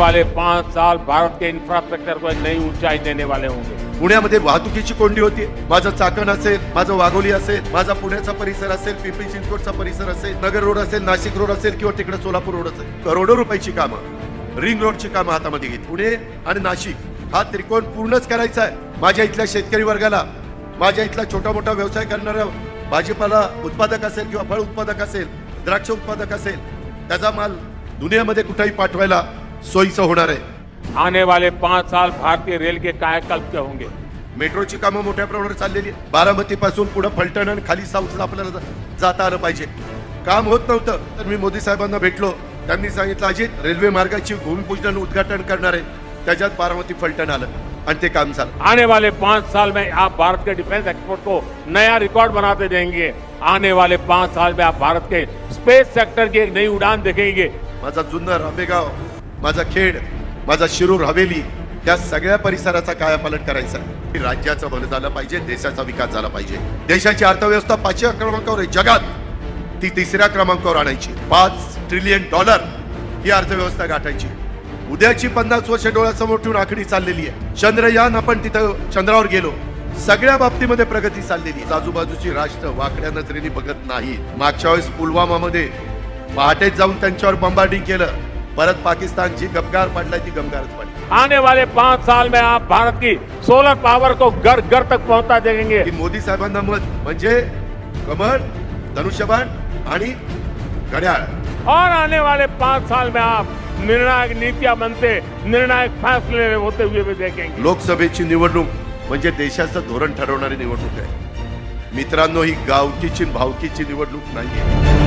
वाले पांच साल भारत के इंफ्रास्ट्रक्चर को एक नई ऊंचाई देने वाले होंगे। पुण्यामध्ये वाहतुकीची कोंडी होती. माझं चाकण असेल माझं वाघोली असेल माझा पुण्याचा परिसर असेल पिंपरी चिंचवडचा परिसर असेल नगर रोड असेल नाशिक रोड असेल किंवा तिकडे सोलापूर रोड असेल. करोडो रुपयाची कामं. रिंग रोडची कामं हातामध्ये घेत पुणे आणि नाशिक हा त्रिकोण पूर्णच करायचा आहे. माझ्या इथल्या शेतकरी वर्गाला माझ्या इथला छोटा मोठा व्यवसाय करणारा भाजीपाला उत्पादक असेल किंवा फळ उत्पादक असेल द्राक्ष उत्पादक असेल त्याचा माल दुनियामध्ये कुठेही पाठवायला सोयीचं होणार आहे. आने वाले पांच साल भारतीय रेल के कायाकल्प के होंगे। मेट्रोची कामं मोठ्या प्रमाणावर चाललेली बारामती पासून पुढे फलटण आणि खाली साऊथला आपल्याला जाता आलं पाहिजे. काम होत नव्हतं तर मी मोदी साहेबांना भेटलो. त्यांनी सांगितलं अजित रेल्वे मार्गाची भूमिपूजन उद्घाटन करणार आहे. त्याच्यात बारामती फलटण आलं आणि ते काम झालं. आने वाले पांच साल में आप भारत के डिफेंस एक्सपोर्ट को नया रिकॉर्ड बनाते देंगे आने वाले पांच साल में आप भारत के स्पेस सेक्टर की एक नई उड़ान देखेंगे। माझा जुन्नर आंबेगाव माझा खेड माझा शिरूर हवेली त्या सगळ्या परिसराचा कायापालट करायचा. आहे राज्याचं भलं झालं पाहिजे देशाचा विकास झाला पाहिजे. देशाची अर्थव्यवस्था पाचव्या क्रमांकावर आहे जगात. ती तिसऱ्या क्रमांकावर आणायची. पाच ट्रिलियन डॉलर ही अर्थव्यवस्था गाठायची. उद्याची पन्नास वर्ष डोळ्यासमोर ठेवून आखणी चाललेली आहे. चंद्रयान आपण तिथं चंद्रावर गेलो. सगळ्या बाबतीमध्ये प्रगती चाललेली आहे. आजूबाजूची राष्ट्र वाकड्या नजरेने बघत नाही मागच्या वेळेस पुलवामामध्ये पहाटेच जाऊन त्यांच्यावर बॉम्बार्डिंग केलं. परत पाकिस्तान जी गमगार पडलाय ती गमगारच पडली. आने वाले पांच साल में आप भारत की सोलर पावर को घर घर तक पहुंचा देंगे। की मोदी साहेबांना मत म्हणजे कमळ धनुष्यबाण आणि घड्याळ. और आने वाले पांच साल में आप निर्णायक नीतियां बनते निर्णायक फैसले होते हुए भी देखेंगे। लोकसभेची निवडणूक म्हणजे देशाचं धोरण ठरवणारी निवडणूक आहे. मित्रांनो ही गावकीची भावकीची निवडणूक नाहीये.